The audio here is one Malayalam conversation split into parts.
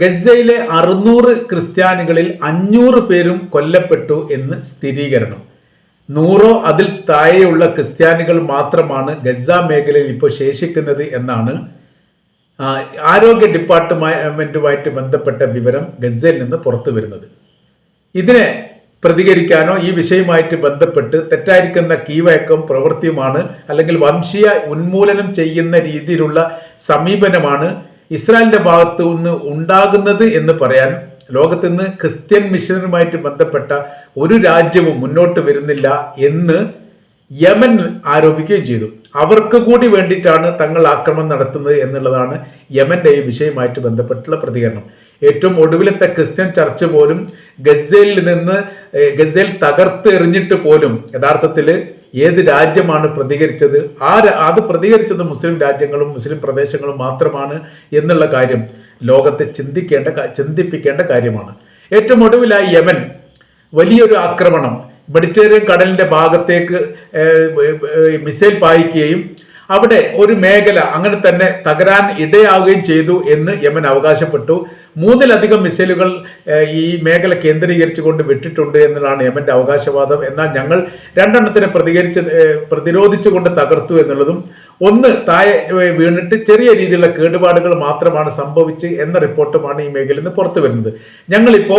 ഗസയിലെ അറുന്നൂറ് ക്രിസ്ത്യാനികളിൽ അഞ്ഞൂറ് പേരും കൊല്ലപ്പെട്ടു എന്ന് സ്ഥിരീകരണം. നൂറോ അതിൽ താഴെയുള്ള ക്രിസ്ത്യാനികൾ മാത്രമാണ് ഗസ മേഖലയിൽ ഇപ്പോൾ ശേഷിക്കുന്നത് എന്നാണ് ആരോഗ്യ ഡിപ്പാർട്ട്മെന്റുമായിട്ട് ബന്ധപ്പെട്ട വിവരം ഗസയിൽ നിന്ന് പുറത്തു വരുന്നത്. ഇതിനെ പ്രതികരിക്കാനോ ഈ വിഷയവുമായിട്ട് ബന്ധപ്പെട്ട് തെറ്റായിരിക്കുന്ന കീവയക്കം പ്രവൃത്തിയുമാണ് അല്ലെങ്കിൽ വംശീയ ഉന്മൂലനം ചെയ്യുന്ന രീതിയിലുള്ള സമീപനമാണ് ഇസ്രായേലിന്റെ ഭാഗത്ത് നിന്ന് ഉണ്ടാകുന്നത് എന്ന് പറയാൻ ലോകത്ത് നിന്ന് ക്രിസ്ത്യൻ മിഷനറിയുമായിട്ട് ബന്ധപ്പെട്ട ഒരു രാജ്യവും മുന്നോട്ട് വരുന്നില്ല എന്ന് യമൻ ആരോപിക്കുകയും ചെയ്തു. അവർക്ക് കൂടി വേണ്ടിയിട്ടാണ് തങ്ങൾ ആക്രമണം നടത്തുന്നത് എന്നുള്ളതാണ് യമന്റെ ഈ വിഷയമായിട്ട് ബന്ധപ്പെട്ടുള്ള പ്രതികരണം. ഏറ്റവും ഒടുവിലത്തെ ക്രിസ്ത്യൻ ചർച്ച് പോലും ഗസയിൽ നിന്ന് ഗസേൽ തകർത്ത് എറിഞ്ഞിട്ട് പോലും യഥാർത്ഥത്തിൽ ഏത് രാജ്യമാണ് പ്രതികരിച്ചത്? ആ അത് പ്രതികരിച്ചത് മുസ്ലിം രാജ്യങ്ങളും മുസ്ലിം പ്രദേശങ്ങളും മാത്രമാണ് എന്നുള്ള കാര്യം ലോകത്തെ ചിന്തിക്കേണ്ട ചിന്തിപ്പിക്കേണ്ട കാര്യമാണ്. ഏറ്റവും ഒടുവിലായി യമൻ വലിയൊരു ആക്രമണം മെഡിറ്ററേനിയൻ കടലിന്റെ ഭാഗത്തേക്ക് മിസൈൽ പായിക്കുകയും അവിടെ ഒരു മേഖല അങ്ങനെ തന്നെ തകരാൻ ഇടയാവുകയും ചെയ്തു എന്ന് യമൻ അവകാശപ്പെട്ടു. മൂന്നിലധികം മിസൈലുകൾ ഈ മേഖല കേന്ദ്രീകരിച്ചുകൊണ്ട് വിട്ടിട്ടുണ്ട് എന്നതാണ് യമന്റെ അവകാശവാദം. എന്നാൽ ഞങ്ങൾ രണ്ടെണ്ണത്തിനെ പ്രതികരിച്ച് പ്രതിരോധിച്ചുകൊണ്ട് തകർത്തു എന്നുള്ളതും ഒന്ന് താഴെ വീണിട്ട് ചെറിയ രീതിയിലുള്ള കേടുപാടുകൾ മാത്രമാണ് സംഭവിച്ച് എന്ന റിപ്പോർട്ടുമാണ് ഈ മേഖലയിൽ നിന്ന് പുറത്തു വരുന്നത്. ഞങ്ങളിപ്പോ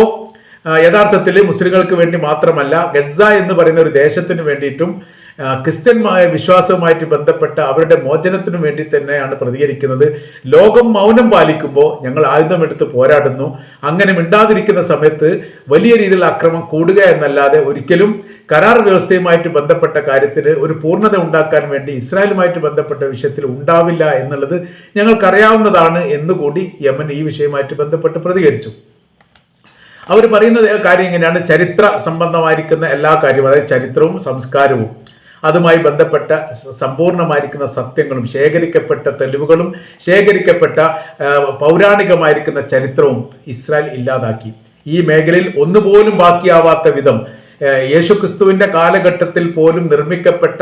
യഥാർത്ഥത്തിൽ മുസ്ലിങ്ങൾക്ക് വേണ്ടി മാത്രമല്ല ഗസ എന്ന് പറയുന്ന ഒരു ദേശത്തിന് വേണ്ടിയിട്ടും ക്രിസ്ത്യന്മായ വിശ്വാസവുമായിട്ട് ബന്ധപ്പെട്ട അവരുടെ മോചനത്തിനു വേണ്ടി തന്നെയാണ് പ്രതികരിക്കുന്നത്. ലോകം മൗനം പാലിക്കുമ്പോൾ ഞങ്ങൾ ആയുധമെടുത്ത് പോരാടുന്നു. അങ്ങനെ മിണ്ടാതിരിക്കുന്ന സമയത്ത് വലിയ രീതിയിലുള്ള അക്രമം കൂടുക എന്നല്ലാതെ ഒരിക്കലും കരാർ വ്യവസ്ഥയുമായിട്ട് ബന്ധപ്പെട്ട കാര്യത്തിന് ഒരു പൂർണത ഉണ്ടാക്കാൻ വേണ്ടി ഇസ്രായേലുമായിട്ട് ബന്ധപ്പെട്ട വിഷയത്തിൽ ഉണ്ടാവില്ല എന്നുള്ളത് ഞങ്ങൾക്കറിയാവുന്നതാണ് എന്നുകൂടി യമൻ ഈ വിഷയമായിട്ട് ബന്ധപ്പെട്ട് പ്രതികരിച്ചു. അവർ പറയുന്ന കാര്യം ഇങ്ങനെയാണ്. ചരിത്ര സംബന്ധമായിരിക്കുന്ന എല്ലാ കാര്യവും അതായത് ചരിത്രവും സംസ്കാരവും അതുമായി ബന്ധപ്പെട്ട സമ്പൂർണമായിരിക്കുന്ന സത്യങ്ങളും ശേഖരിക്കപ്പെട്ട തെളിവുകളും ശേഖരിക്കപ്പെട്ട പൗരാണികമായിരിക്കുന്ന ചരിത്രവും ഇസ്രായേൽ ഇല്ലാതാക്കി. ഈ മേഖലയിൽ ഒന്നുപോലും ബാക്കിയാവാത്ത വിധം യേശുക്രിസ്തുവിന്റെ കാലഘട്ടത്തിൽ പോലും നിർമ്മിക്കപ്പെട്ട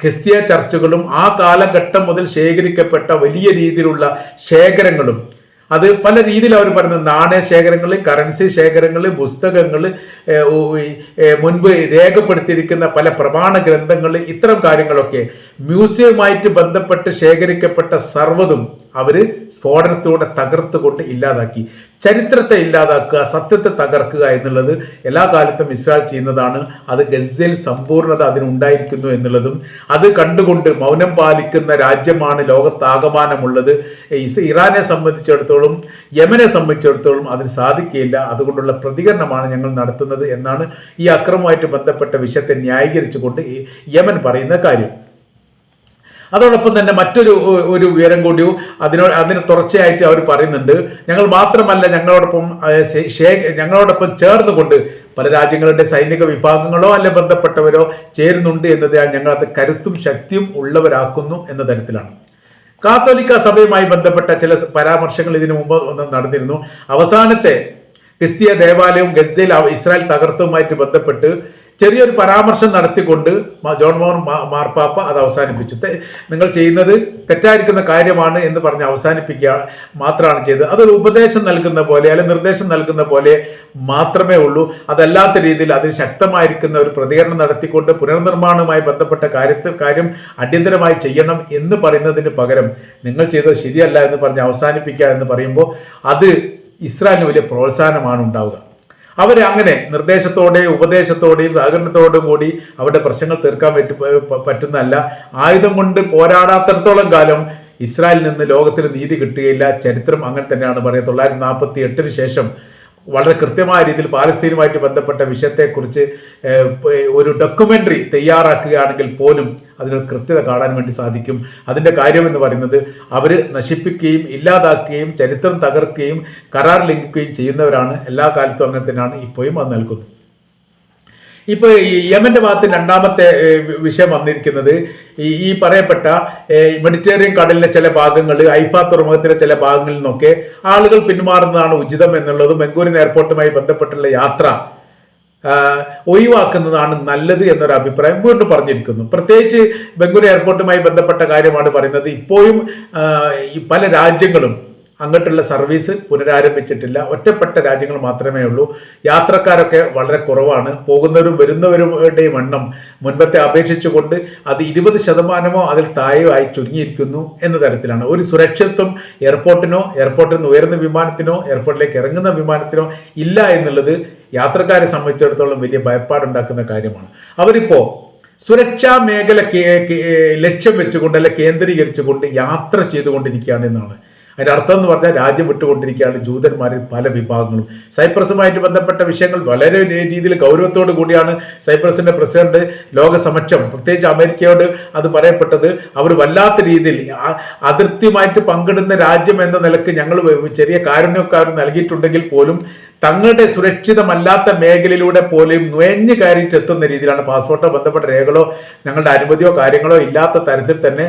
ക്രിസ്തീയ ചർച്ചുകളും ആ കാലഘട്ടം മുതൽ ശേഖരിക്കപ്പെട്ട വലിയ രീതിയിലുള്ള ശേഖരങ്ങളും അത് പല രീതിയിൽ അവർ പറയുന്നത്. നാണയ ശേഖരങ്ങൾ കറൻസി ശേഖരങ്ങൾ പുസ്തകങ്ങൾ മുൻപ് രേഖപ്പെടുത്തിയിരിക്കുന്ന പല പ്രമാണ ഗ്രന്ഥങ്ങൾ ഇത്തരം കാര്യങ്ങളൊക്കെ. മ്യൂസിയവുമായിട്ട് ബന്ധപ്പെട്ട് ശേഖരിക്കപ്പെട്ട സർവതും അവർ സ്ഫോടനത്തോടെ തകർത്തുകൊണ്ട് ഇല്ലാതാക്കി. ചരിത്രത്തെ ഇല്ലാതാക്കുക സത്യത്തെ തകർക്കുക എന്നുള്ളത് എല്ലാ കാലത്തും ഇസ്രായേൽ ചെയ്യുന്നതാണ്. അത് ഗസയിൽ സമ്പൂർണത അതിനുണ്ടായിരിക്കുന്നു എന്നുള്ളതും അത് കണ്ടുകൊണ്ട് മൗനം പാലിക്കുന്ന രാജ്യമാണ് ലോകത്താകമാനമുള്ളത്. ഇറാനെ സംബന്ധിച്ചിടത്തോളം യമനെ സംബന്ധിച്ചിടത്തോളം അതിന് സാധിക്കുകയില്ല. അതുകൊണ്ടുള്ള പ്രതികരണമാണ് ഞങ്ങൾ നടത്തുന്നത് എന്നാണ് ഈ അക്രമവുമായിട്ട് ബന്ധപ്പെട്ട വിഷയത്തെ ന്യായീകരിച്ചുകൊണ്ട് യമൻ പറയുന്ന കാര്യം. അതോടൊപ്പം തന്നെ മറ്റൊരു ഒരു വിവരം കൂടി അതിനോ അതിന് തുടർച്ചയായിട്ട് അവർ പറയുന്നുണ്ട്. ഞങ്ങൾ മാത്രമല്ല ഞങ്ങളോടൊപ്പം ഞങ്ങളോടൊപ്പം ചേർന്നുകൊണ്ട് പല രാജ്യങ്ങളുടെ സൈനിക വിഭാഗങ്ങളോ അല്ലെ ബന്ധപ്പെട്ടവരോ ചേരുന്നുണ്ട് എന്നതിനാൽ ഞങ്ങൾ അത് കരുത്തും ശക്തിയും ഉള്ളവരാക്കുന്നു എന്ന തരത്തിലാണ്. കാത്തോലിക്ക സഭയുമായി ബന്ധപ്പെട്ട ചില പരാമർശങ്ങൾ ഇതിനു മുമ്പ് നടന്നിരുന്നു. അവസാനത്തെ ക്രിസ്തീയ ദേവാലയവും ഗസയിൽ ഇസ്രായേൽ തകർത്തവുമായിട്ട് ബന്ധപ്പെട്ട് ചെറിയൊരു പരാമർശം നടത്തിക്കൊണ്ട് ജോൺ മോഹൻ മാർപ്പാപ്പ അത് അവസാനിപ്പിച്ചു. നിങ്ങൾ ചെയ്യുന്നത് തെറ്റായിരിക്കുന്ന കാര്യമാണ് എന്ന് പറഞ്ഞ് അവസാനിപ്പിക്കുക മാത്രമാണ് ചെയ്തത്. അതൊരു ഉപദേശം നൽകുന്ന പോലെ അല്ലെങ്കിൽ നിർദ്ദേശം നൽകുന്ന പോലെ മാത്രമേ ഉള്ളൂ. അതല്ലാത്ത രീതിയിൽ അതിന് ശക്തമായിരിക്കുന്ന ഒരു പ്രതികരണം നടത്തിക്കൊണ്ട് പുനർനിർമ്മാണവുമായി ബന്ധപ്പെട്ട കാര്യത്തിൽ കാര്യം അടിയന്തരമായി ചെയ്യണം എന്ന് പറയുന്നതിന് പകരം നിങ്ങൾ ചെയ്തത് ശരിയല്ല എന്ന് പറഞ്ഞ് അവസാനിപ്പിക്കുക എന്ന് പറയുമ്പോൾ അത് ഇസ്രായേലിന് വലിയ പ്രോത്സാഹനമാണ് ഉണ്ടാവുക. അവരെ അങ്ങനെ നിർദ്ദേശത്തോടെയും ഉപദേശത്തോടെയും സഹകരണത്തോടും കൂടി അവരുടെ പ്രശ്നങ്ങൾ തീർക്കാൻ പറ്റു പറ്റുന്നതല്ല. ആയുധം കൊണ്ട് പോരാടാത്തിടത്തോളം കാലം ഇസ്രായേലിൽ നിന്ന് ലോകത്തിന് നീതി കിട്ടുകയില്ല. ചരിത്രം അങ്ങനെ തന്നെയാണ് പറയുന്നത് തൊള്ളായിരത്തി നാൽപ്പത്തി എട്ടിന് ശേഷം വളരെ കൃത്യമായ രീതിയിൽ പാലസ്തീനുമായിട്ട് ബന്ധപ്പെട്ട വിഷയത്തെക്കുറിച്ച് ഒരു ഡോക്യുമെന്ററി തയ്യാറാക്കുകയാണെങ്കിൽ പോലും അതിന് കൃത്യത കാണാൻ വേണ്ടി സാധിക്കും. അതിന്റെ കാര്യമെന്ന് പറയുന്നത് അവർ നശിപ്പിക്കുകയും ഇല്ലാതാക്കുകയും ചരിത്രം തകർക്കുകയും കരാർ ലംഘിക്കുകയും ചെയ്യുന്നവരാണ്. എല്ലാ കാലത്തും അങ്ങനെ തന്നെയാണ് ഇപ്പോഴും അത് നൽകുന്നത്. ഇപ്പൊ യമന്റെ ഭാഗത്ത് രണ്ടാമത്തെ വിഷയം വന്നിരിക്കുന്നത് ഈ പറയപ്പെട്ട മെഡിറ്ററേനിയൻ കടലിലെ ചില ഭാഗങ്ങൾ ഐഫ തുറമുഖത്തിലെ ചില ഭാഗങ്ങളിൽ നിന്നൊക്കെ ആളുകൾ പിന്മാറുന്നതാണ് ഉചിതം എന്നുള്ളതും ബംഗൂരിൻ എയർപോർട്ടുമായി ബന്ധപ്പെട്ടുള്ള യാത്ര ഒഴിവാക്കുന്നതാണ് നല്ലത് എന്നൊരു അഭിപ്രായം വീണ്ടും പറഞ്ഞിരിക്കുന്നു. പ്രത്യേകിച്ച് ബംഗൂരി എയർപോർട്ടുമായി ബന്ധപ്പെട്ട കാര്യമാണ് പറയുന്നത്. ഇപ്പോഴും പല രാജ്യങ്ങളും അങ്ങോട്ടുള്ള സർവീസ് പുനരാരംഭിച്ചിട്ടില്ല. ഒറ്റപ്പെട്ട രാജ്യങ്ങൾ മാത്രമേ ഉള്ളൂ. യാത്രക്കാരൊക്കെ വളരെ കുറവാണ്. പോകുന്നവരും വരുന്നവരുടെയും എണ്ണം മുൻപത്തെ അപേക്ഷിച്ചുകൊണ്ട് അത് ഇരുപത് ശതമാനമോ അതിൽ താഴെയോ ആയി ചുരുങ്ങിയിരിക്കുന്നു എന്ന തരത്തിലാണ്. ഒരു സുരക്ഷിതത്വം എയർപോർട്ടിനോ എയർപോർട്ടിൽ നിന്ന് ഉയർന്ന വിമാനത്തിനോ എയർപോർട്ടിലേക്ക് ഇറങ്ങുന്ന വിമാനത്തിനോ ഇല്ല എന്നുള്ളത് യാത്രക്കാരെ സംബന്ധിച്ചിടത്തോളം വലിയ ഭയപ്പാടുണ്ടാക്കുന്ന കാര്യമാണ്. അവരിപ്പോൾ സുരക്ഷാ മേഖല ലക്ഷ്യം വെച്ചുകൊണ്ട് അല്ലെ കേന്ദ്രീകരിച്ചുകൊണ്ട് യാത്ര ചെയ്തുകൊണ്ടിരിക്കുകയാണ് എന്നാണ്. അതിന്റെ അർത്ഥം എന്ന് പറഞ്ഞാൽ രാജ്യം വിട്ടുകൊണ്ടിരിക്കുകയാണ് ജൂതന്മാരിൽ പല വിഭാഗങ്ങളും. സൈപ്രസുമായിട്ട് ബന്ധപ്പെട്ട വിഷയങ്ങൾ വളരെ രീതിയിൽ ഗൗരവത്തോടു കൂടിയാണ് സൈപ്രസിന്റെ പ്രസിഡന്റ് ലോകസമക്ഷം. പ്രത്യേകിച്ച് അമേരിക്കയോട് അത് പറയപ്പെട്ടത് അവർ വല്ലാത്ത രീതിയിൽ അതിർത്തിയുമായിട്ട് പങ്കിടുന്ന രാജ്യം എന്ന നിലയ്ക്ക് ഞങ്ങൾ ചെറിയ കാരുണ്യമൊക്കെ അവർ നൽകിയിട്ടുണ്ടെങ്കിൽ പോലും തങ്ങളുടെ സുരക്ഷിതമല്ലാത്ത മേഖലയിലൂടെ പോലും നുഴഞ്ഞു കയറിയിട്ട് എത്തുന്ന രീതിയിലാണ് പാസ്പോർട്ടോ ബന്ധപ്പെട്ട രേഖകളോ ഞങ്ങളുടെ അനുമതിയോ കാര്യങ്ങളോ ഇല്ലാത്ത തരത്തിൽ തന്നെ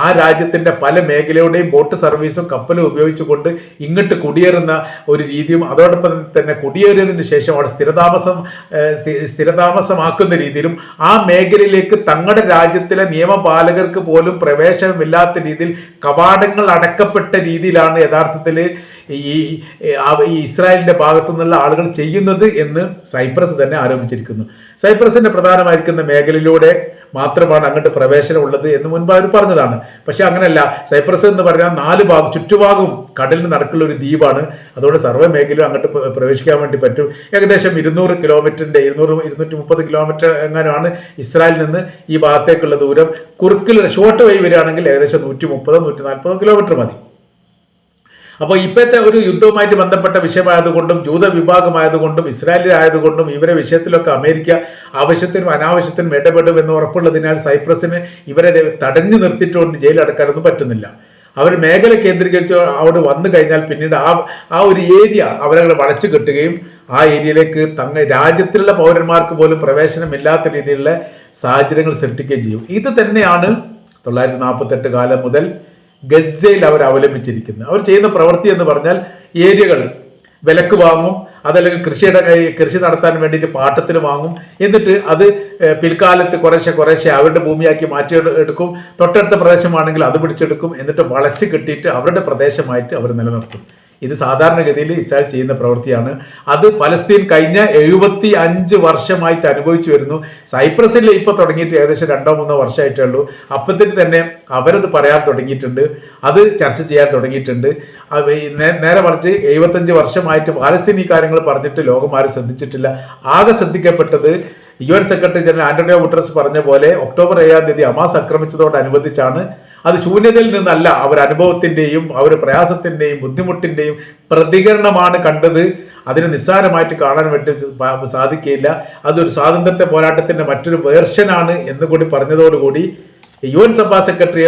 ആ രാജ്യത്തിന്റെ പല മേഖലയുടെയും ബോട്ട് സർവീസും കപ്പലും ഉപയോഗിച്ചുകൊണ്ട് ഇങ്ങോട്ട് കുടിയേറുന്ന ഒരു രീതിയും അതോടൊപ്പം തന്നെ കുടിയേറിയതിന് ശേഷം അവിടെ സ്ഥിരതാമസം സ്ഥിരതാമസമാക്കുന്ന രീതിയിലും ആ മേഖലയിലേക്ക് തങ്ങളുടെ രാജ്യത്തിലെ നിയമപാലകർക്ക് പോലും പ്രവേശനമില്ലാത്ത രീതിയിൽ കവാടങ്ങൾ അടക്കപ്പെട്ട രീതിയിലാണ് യഥാർത്ഥത്തിൽ ഈ ഇസ്രായേലിന്റെ ഭാഗത്തു നിന്നുള്ള ആളുകൾ ചെയ്യുന്നത് എന്ന് സൈപ്രസ് തന്നെ ആരോപിച്ചിരിക്കുന്നു. സൈപ്രസിന്റെ പ്രധാനമായിരിക്കുന്ന മേഖലയിലൂടെ മാത്രമാണ് അങ്ങോട്ട് പ്രവേശനം ഉള്ളത് എന്ന് മുൻപ് അവർ പറഞ്ഞതാണ്. പക്ഷെ അങ്ങനെയല്ല സൈപ്രസ് എന്ന് പറഞ്ഞാൽ നാല് ഭാഗം ചുറ്റുഭാഗവും കടലിന് നടക്കുള്ള ഒരു ദ്വീപാണ്. അതുകൊണ്ട് സർവ മേഖലയും അങ്ങോട്ട് പ്രവേശിക്കാൻ വേണ്ടി പറ്റും. ഏകദേശം ഇരുന്നൂറ് കിലോമീറ്ററിന്റെ ഇരുന്നൂറ് ഇരുന്നൂറ്റി മുപ്പത് കിലോമീറ്റർ എങ്ങനെയാണ് ഇസ്രായേലിൽ നിന്ന് ഈ ഭാഗത്തേക്കുള്ള ദൂരം. കുറുക്കിൽ ഷോർട്ട് വഴി വരികയാണെങ്കിൽ ഏകദേശം നൂറ്റി മുപ്പതോ നൂറ്റി നാൽപ്പതോ കിലോമീറ്റർ മതി. അപ്പോൾ ഇപ്പോഴത്തെ ഒരു യുദ്ധവുമായിട്ട് ബന്ധപ്പെട്ട വിഷയമായതുകൊണ്ടും ജൂത വിഭാഗമായതുകൊണ്ടും ഇസ്രായേലിലായതുകൊണ്ടും ഇവരെ വിഷയത്തിലൊക്കെ അമേരിക്ക ആവശ്യത്തിനും അനാവശ്യത്തിനും ഇടപെടും എന്ന് ഉറപ്പുള്ളതിനാൽ സൈപ്രസിന് ഇവരെ തടഞ്ഞു നിർത്തിയിട്ടുകൊണ്ട് ജയിലടക്കാനൊന്നും പറ്റുന്നില്ല. അവർ മേഖല കേന്ദ്രീകരിച്ച് അവിടെ വന്നു കഴിഞ്ഞാൽ പിന്നീട് ആ ആ ഒരു ഏരിയ അവരങ്ങനെ വളച്ചു കെട്ടുകയും ആ ഏരിയയിലേക്ക് തങ്ങ രാജ്യത്തിലുള്ള പൗരന്മാർക്ക് പോലും പ്രവേശനമില്ലാത്ത രീതിയിലുള്ള സാഹചര്യങ്ങൾ സൃഷ്ടിക്കുകയും ചെയ്യും. ഇത് തന്നെയാണ് തൊള്ളായിരത്തി നാൽപ്പത്തെട്ട് കാലം മുതൽ ഗസയിൽ അവർ അവലംബിച്ചിരിക്കുന്നത് അവർ ചെയ്യുന്ന പ്രവൃത്തി എന്ന് പറഞ്ഞാൽ ഏരിയകൾ വിലക്ക് വാങ്ങും അതല്ലെങ്കിൽ കൃഷിയുടെ കൃഷി നടത്താൻ വേണ്ടിയിട്ട് പാട്ടത്തിന് വാങ്ങും. എന്നിട്ട് അത് പിൽക്കാലത്ത് കുറേശ്ശെ കുറേശ്ശെ അവരുടെ ഭൂമിയാക്കി മാറ്റി എടു- എടുക്കും. തൊട്ടടുത്ത പ്രദേശമാണെങ്കിൽ അത് പിടിച്ചെടുക്കും. എന്നിട്ട് വളച്ച് കെട്ടിയിട്ട് അവരുടെ പ്രദേശമായിട്ട് അവർ നിലനിർത്തും. ഇത് സാധാരണഗതിയിൽ ഇസ്രായേൽ ചെയ്യുന്ന പ്രവൃത്തിയാണ്. അത് പലസ്തീൻ കഴിഞ്ഞ എഴുപത്തി അഞ്ച് വർഷമായിട്ട് അനുഭവിച്ചു വരുന്നു. സൈപ്രസിൽ ഇപ്പൊ തുടങ്ങിയിട്ട് ഏകദേശം രണ്ടോ മൂന്നോ വർഷമായിട്ടേ ഉള്ളൂ. അപ്പത്തിന് തന്നെ അവരത് പറയാൻ തുടങ്ങിയിട്ടുണ്ട്. അത് ചർച്ച ചെയ്യാൻ തുടങ്ങിയിട്ടുണ്ട്. നേരെ മറിച്ച് എഴുപത്തഞ്ച് വർഷമായിട്ട് പാലസ്തീൻ ഈ കാര്യങ്ങൾ പറഞ്ഞിട്ട് ലോകം ആരും ശ്രദ്ധിച്ചിട്ടില്ല. ആകെ ശ്രദ്ധിക്കപ്പെട്ടത് U N secretary general Antonio Guterres പറഞ്ഞ പോലെ ഒക്ടോബർ ഏഴാം തീയതി ഹമാസ് ആക്രമിച്ചതോടനുബന്ധിച്ചാണ് അത് ശൂന്യതയിൽ നിന്നല്ല അവർ അനുഭവത്തിന്റെയും അവർ പ്രയാസത്തിന്റെയും ബുദ്ധിമുട്ടിന്റെയും പ്രതികരണമാണ് കണ്ടത്. അതിന് നിസ്സാരമായിട്ട് കാണാൻ വേണ്ടി സാധിക്കില്ല അതൊരു സ്വാതന്ത്ര്യ പോരാട്ടത്തിന്റെ മറ്റൊരു വേർഷനാണ് എന്ന് കൂടി പറഞ്ഞതോടുകൂടി യു എൻ സഭാ സെക്രട്ടറി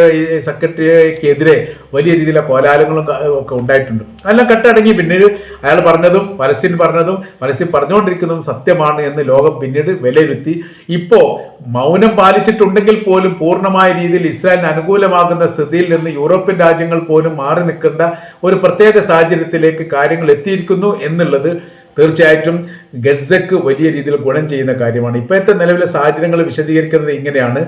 സെക്രട്ടറിക്കെതിരെ വലിയ രീതിയിലുള്ള കോലാലങ്ങളും ഒക്കെ ഉണ്ടായിട്ടുണ്ട്. അതെല്ലാം കട്ടടങ്ങി. പിന്നീട് അയാൾ പറഞ്ഞതും പലസ്തീൻ പറഞ്ഞതും പലസ്തീൻ പറഞ്ഞുകൊണ്ടിരിക്കുന്നതും സത്യമാണ് എന്ന് ലോകം പിന്നീട് വിലയിരുത്തി. ഇപ്പോൾ മൗനം പാലിച്ചിട്ടുണ്ടെങ്കിൽ പോലും പൂർണമായ രീതിയിൽ ഇസ്രായേലിന് അനുകൂലമാകുന്ന സ്ഥിതിയിൽ നിന്ന് യൂറോപ്യൻ രാജ്യങ്ങൾ പോലും മാറി നിൽക്കേണ്ട ഒരു പ്രത്യേക സാഹചര്യത്തിലേക്ക് കാര്യങ്ങൾ എത്തിയിരിക്കുന്നു എന്നുള്ളത് തീർച്ചയായിട്ടും ഗസക്ക് വലിയ രീതിയിൽ ഗുണം ചെയ്യുന്ന കാര്യമാണ്. ഇപ്പോഴത്തെ നിലവിലെ സാഹചര്യങ്ങൾ വിശദീകരിക്കുന്നത് ഇങ്ങനെയാണ്.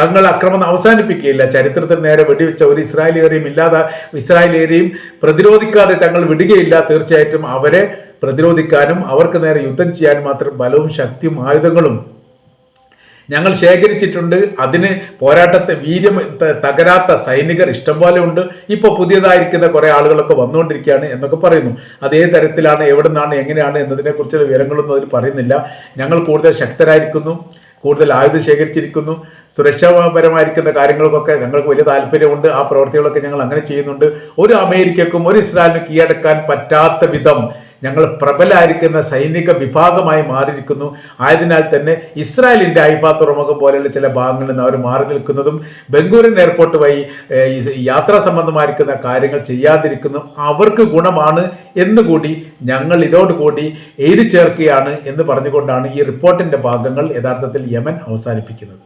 തങ്ങൾ ആക്രമണം അവസാനിപ്പിക്കുകയില്ല. ചരിത്രത്തിൽ നേരെ വെടിവെച്ച ഒരു ഇസ്രായേലിയരെയും ഇല്ലാതെ ഇസ്രായേലിയരെയും പ്രതിരോധിക്കാതെ തങ്ങൾ വിടുകയില്ല. തീർച്ചയായിട്ടും അവരെ പ്രതിരോധിക്കാനും അവർക്ക് നേരെ യുദ്ധം ചെയ്യാനും മാത്രം ബലവും ശക്തിയും ആയുധങ്ങളും ഞങ്ങൾ ശേഖരിച്ചിട്ടുണ്ട്. അതിന് പോരാട്ടത്തെ വീര്യം തകരാത്ത സൈനികർ ഇഷ്ടംപോലെ ഉണ്ട്. ഇപ്പോൾ പുതിയതായിരിക്കുന്ന കുറേ ആളുകളൊക്കെ വന്നുകൊണ്ടിരിക്കുകയാണ് എന്നൊക്കെ പറയുന്നു. അതേ തരത്തിലാണ് എവിടെ നിന്നാണ് എങ്ങനെയാണ് എന്നതിനെക്കുറിച്ചുള്ള വിവരങ്ങളൊന്നും അതിൽ പറയുന്നില്ല. ഞങ്ങൾ കൂടുതൽ ശക്തരായിരിക്കുന്നു. കൂടുതൽ ആയുധം ശേഖരിച്ചിരിക്കുന്നു. സുരക്ഷാപരമായിരിക്കുന്ന കാര്യങ്ങൾക്കൊക്കെ ഞങ്ങൾക്ക് വലിയ താല്പര്യമുണ്ട്. ആ പ്രവർത്തികളൊക്കെ ഞങ്ങൾ അങ്ങനെ ചെയ്യുന്നുണ്ട്. ഒരു അമേരിക്കക്കും ഒരു ഇസ്രായേലിനും കീഴടക്കാൻ പറ്റാത്ത വിധം ഞങ്ങൾ പ്രബലായിരിക്കുന്ന സൈനിക വിഭാഗമായി മാറിയിരിക്കുന്നു. ആയതിനാൽ തന്നെ ഇസ്രായേലിന്റെ ഐഫ തുറമുഖം പോലെയുള്ള ചില ഭാഗങ്ങളിൽ നിന്ന് അവർ മാറി നിൽക്കുന്നതും ബംഗൂരിൻ എയർപോർട്ട് വഴി യാത്രാ സംബന്ധമായിരിക്കുന്ന കാര്യങ്ങൾ ചെയ്യാതിരിക്കുന്നു അവർക്ക് ഗുണമാണ് എന്നുകൂടി ഞങ്ങൾ ഇതോടുകൂടി എഴുതി ചേർക്കുകയാണ് എന്ന് പറഞ്ഞുകൊണ്ടാണ് ഈ റിപ്പോർട്ടിന്റെ ഭാഗങ്ങൾ യഥാർത്ഥത്തിൽ യമൻ അവസാനിപ്പിക്കുന്നത്.